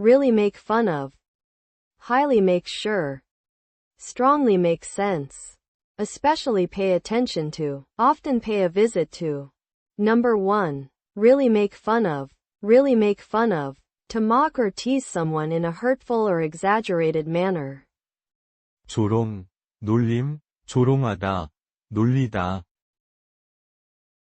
really make fun of, highly make sure, strongly make sense, especially pay attention to, often pay a visit to. Number 1. Really make fun of, really make fun of, to mock or tease someone in a hurtful or exaggerated manner. 조롱, 놀림, 조롱하다, 놀리다.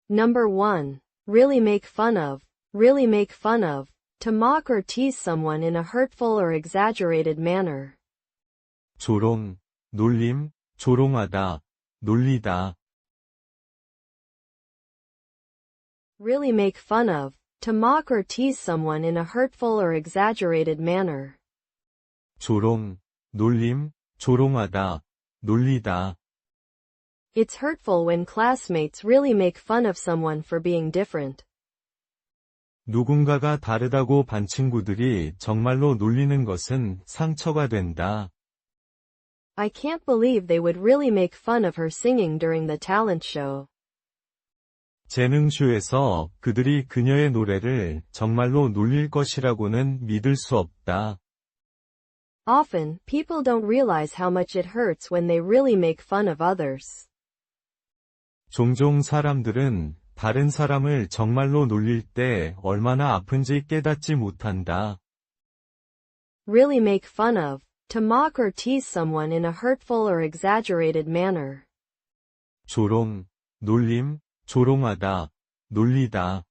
Number 1. Really make fun of, really make fun of, to mock or tease someone in a hurtful or exaggerated manner. 조롱, 놀림, 조롱하다, 놀리다. Really make fun of, to mock or tease someone in a hurtful or exaggerated manner. 조롱, 놀림, 조롱하다, 놀리다. It's hurtful when classmates really make fun of someone for being different. 누군가가 다르다고 반 친구들이 정말로 놀리는 것은 상처가 된다. I can't believe they would really make fun of her singing during the talent show. 재능쇼에서 그들이 그녀의 노래를 정말로 놀릴 것이라고는 믿을 수 없다. Often, people don't realize how much it hurts when they really make fun of others. 종종 사람들은 다른 사람을 정말로 놀릴 때 얼마나 아픈지 깨닫지 못한다. Really make fun of, to mock or tease someone in a hurtful or exaggerated manner. 조롱, 놀림, 조롱하다, 놀리다.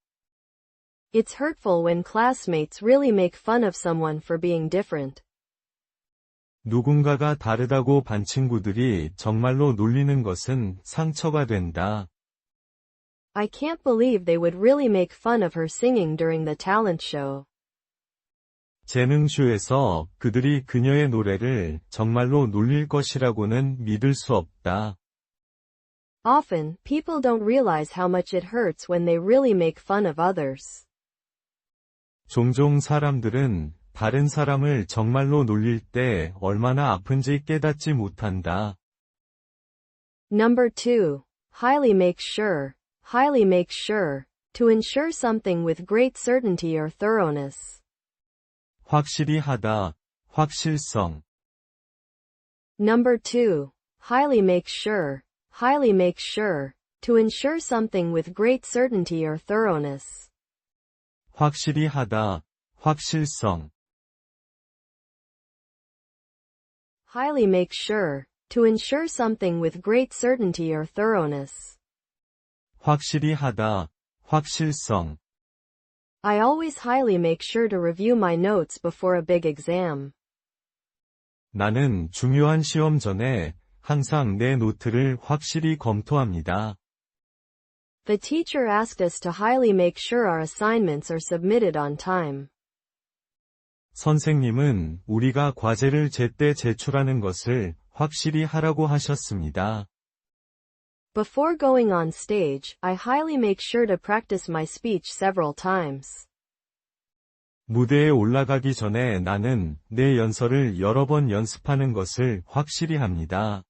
It's hurtful when classmates really make fun of someone for being different. 누군가가 다르다고 반 친구들이 정말로 놀리는 것은 상처가 된다. I can't believe they would really make fun of her singing during the talent show. 재능쇼에서 그들이 그녀의 노래를 정말로 놀릴 것이라고는 믿을 수 없다. Often, people don't realize how much it hurts when they really make fun of others. 종종 사람들은 다른 사람을 정말로 놀릴 때 얼마나 아픈지 깨닫지 못한다. Number 2. Highly make sure, highly make sure, to ensure something with great certainty or thoroughness. 확실히 하다, 확실성. Number 2. Highly make sure, highly make sure, to ensure something with great certainty or thoroughness. 확실히 하다, 확실성. Highly make sure, to ensure something with great certainty or thoroughness. 확실히 하다, 확실성. I always highly make sure to review my notes before a big exam. 나는 중요한 시험 전에 항상 내 노트를 확실히 검토합니다. The teacher asked us to highly make sure our assignments are submitted on time. 선생님은 우리가 과제를 제때 제출하는 것을 확실히 하라고 하셨습니다. Before going on stage, I highly make sure to practice my speech several times. 무대에 올라가기 전에 나는 내 연설을 여러 번 연습하는 것을 확실히 합니다.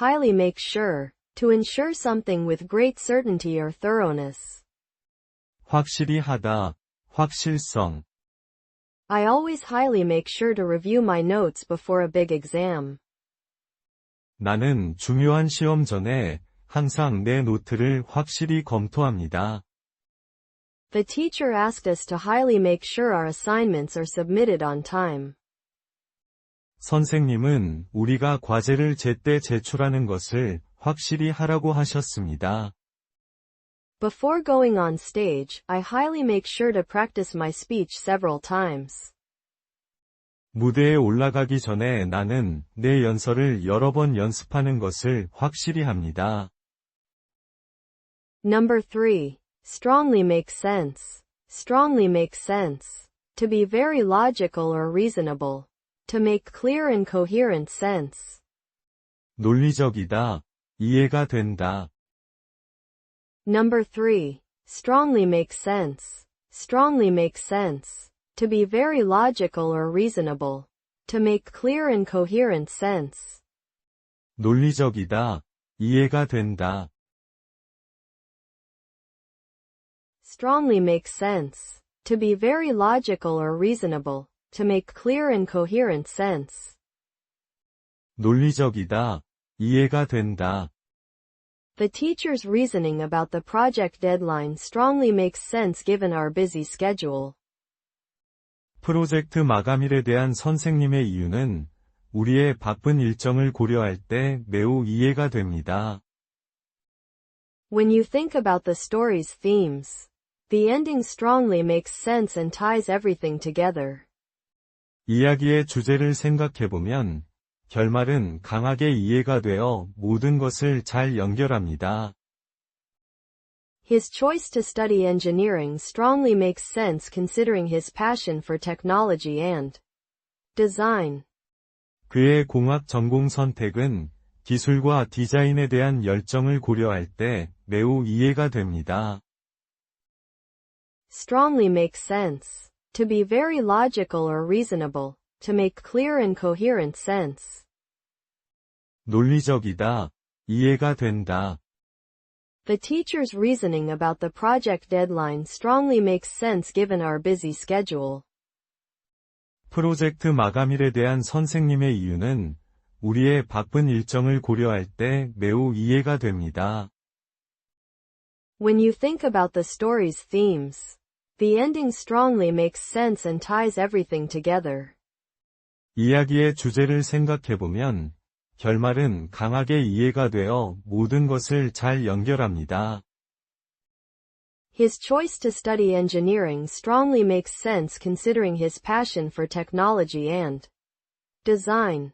Highly make sure, to ensure something with great certainty or thoroughness. 확실히 하다, 확실성. I always highly make sure to review my notes before a big exam. 나는 중요한 시험 전에 항상 내 노트를 확실히 검토합니다. The teacher asked us to highly make sure our assignments are submitted on time. 선생님은 우리가 과제를 제때 제출하는 것을 확실히 하라고 하셨습니다. Before going on stage, I highly make sure to practice my speech several times. 무대에 올라가기 전에 나는 내 연설을 여러 번 연습하는 것을 확실히 합니다. Number 3. Strongly make sense. Strongly make sense. To be very logical or reasonable. To make clear and coherent sense. 논리적이다. 이해가 된다. Number 3. Strongly make sense. Strongly make sense. To be very logical or reasonable. To make clear and coherent sense. 논리적이다. 이해가 된다. Strongly make sense. To be very logical or reasonable. To make clear and coherent sense. 논리적이다. 이해가 된다. The teacher's reasoning about the project deadline strongly makes sense given our busy schedule. 프로젝트 마감일에 대한 선생님의 이유는 우리의 바쁜 일정을 고려할 때 매우 이해가 됩니다. When you think about the story's themes, the ending strongly makes sense and ties everything together. 이야기의 주제를 생각해보면 결말은 강하게 이해가 되어 모든 것을 잘 연결합니다. His choice to study engineering strongly makes sense considering his passion for technology and design. 그의 공학 전공 선택은 기술과 디자인에 대한 열정을 고려할 때 매우 이해가 됩니다. Strongly makes sense. To be very logical or reasonable. To make clear and coherent sense. 논리적이다. 이해가 된다. The teacher's reasoning about the project deadline strongly makes sense given our busy schedule. 프로젝트 마감일에 대한 선생님의 이유는 우리의 바쁜 일정을 고려할 때 매우 이해가 됩니다. When you think about the story's themes, the ending strongly makes sense and ties everything together. 이야기의 주제를 생각해보면 결말은 강하게 이해가 되어 모든 것을 잘 연결합니다. His choice to study engineering strongly makes sense considering his passion for technology and design.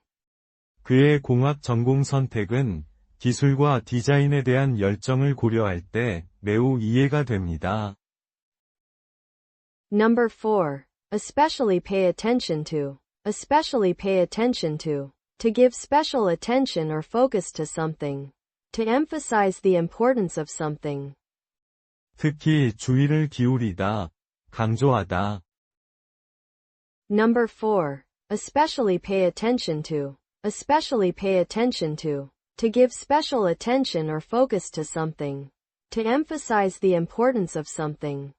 그의 공학 전공 선택은 기술과 디자인에 대한 열정을 고려할 때 매우 이해가 됩니다. Number 4. Especially pay attention to. Especially pay attention to. To give special attention or focus to something. To emphasize the importance of something. 특히 주의를 기울이다, 강조하다. Number 4. Especially pay attention to. Especially pay attention to. To give special attention or focus to something. To emphasize the importance of something.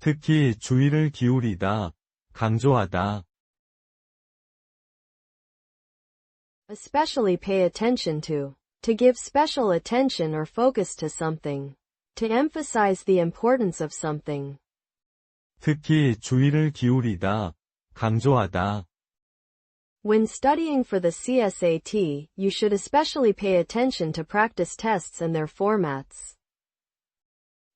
특히 주의를 기울이다, 강조하다. Especially pay attention to. To give special attention or focus to something. To emphasize the importance of something. 특히 주의를 기울이다, 강조하다. When studying for the CSAT, you should especially pay attention to practice tests and their formats.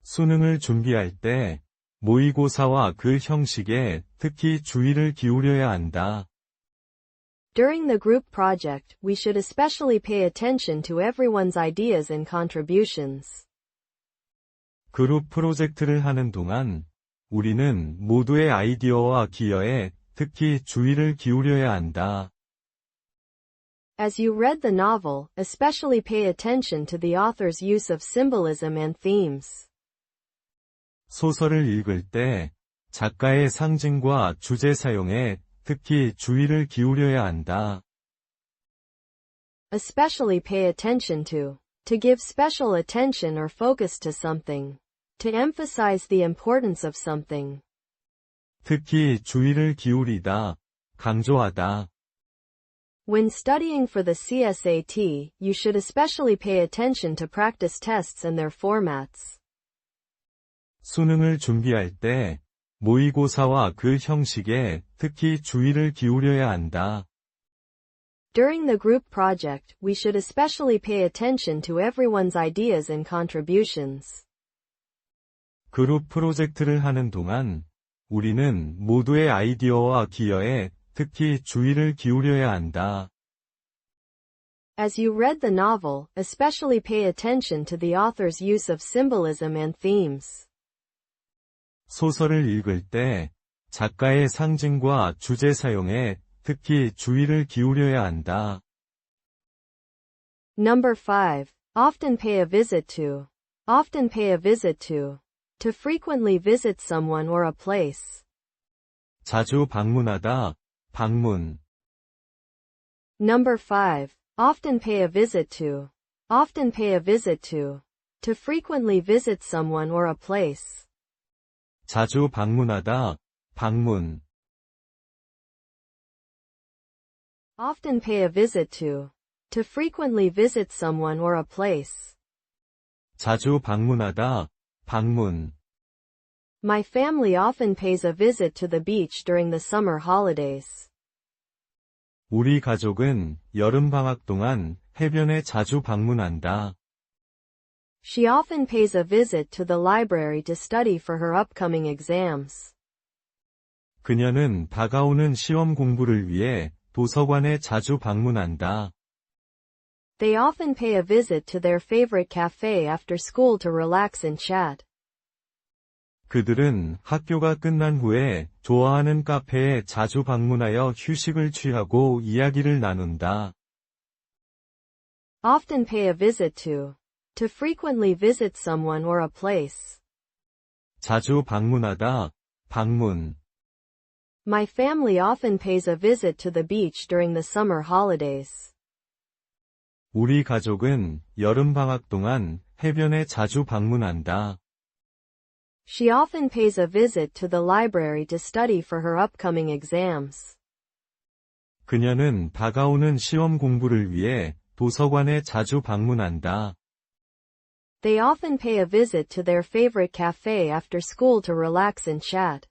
수능을 준비할 때 모의고사와 그 형식에 특히 주의를 기울여야 한다. During the group project, we should especially pay attention to everyone's ideas and contributions. 그룹 프로젝트를 하는 동안 우리는 모두의 아이디어와 기여에 특히 주의를 기울여야 한다. As you read the novel, especially pay attention to the author's use of symbolism and themes. 소설을 읽을 때 작가의 상징과 주제 사용에 특히 주의를 기울여야 한다. Especially pay attention to. To give special attention or focus to something. To emphasize the importance of something. 특히 주의를 기울이다, 강조하다. When studying for the CSAT, you should especially pay attention to practice tests and their formats. 수능을 준비할 때 모의고사와 그 형식에 특히 주의를 기울여야 한다. During the group project, we should especially pay attention to everyone's ideas and contributions. 그룹 프로젝트를 하는 동안 우리는 모두의 아이디어와 기여에 특히 주의를 기울여야 한다. As you read the novel, especially pay attention to the author's use of symbolism and themes. 소설을 읽을 때 작가의 상징과 주제 사용에 특히 주의를 기울여야 한다. Number 5. Often pay a visit to. Often pay a visit to. To frequently visit someone or a place. 자주 방문하다, 방문. Number 5. Often pay a visit to. Often pay a visit to. To frequently visit someone or a place. 자주 방문하다, 방문. Often pay a visit to. To frequently visit someone or a place. 자주 방문하다, 방문. My family often pays a visit to the beach during the summer holidays. 우리 가족은 여름 방학 동안 해변에 자주 방문한다. She often pays a visit to the library to study for her upcoming exams. 그녀는 다가오는 시험 공부를 위해 도서관에 자주 방문한다. They often pay a visit to their favorite cafe after school to relax and chat. 그들은 학교가 끝난 후에 좋아하는 카페에 자주 방문하여 휴식을 취하고 이야기를 나눈다. Often pay a visit to. To frequently visit someone or a place. 자주 방문하다, 방문. My family often pays a visit to the beach during the summer holidays. 우리 가족은 여름방학 동안 해변에 자주 방문한다. She often pays a visit to the library to study for her upcoming exams. 그녀는 다가오는 시험 공부를 위해 도서관에 자주 방문한다. They often pay a visit to their favorite cafe after school to relax and chat.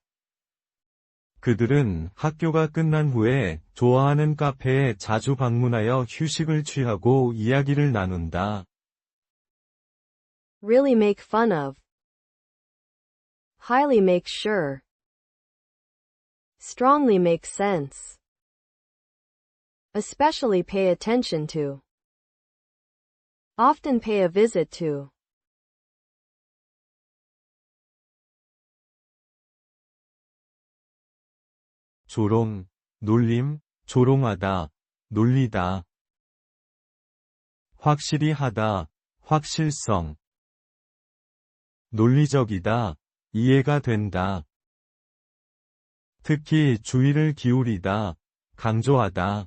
그들은 학교가 끝난 후에 좋아하는 카페에 자주 방문하여 휴식을 취하고 이야기를 나눈다. Really make fun of. Highly make sure. Strongly make sense. Especially pay attention to. Often pay a visit to. 조롱, 놀림, 조롱하다, 놀리다. 확실히 하다, 확실성. 논리적이다, 이해가 된다. 특히 주의를 기울이다, 강조하다.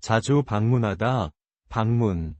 자주 방문하다, 방문.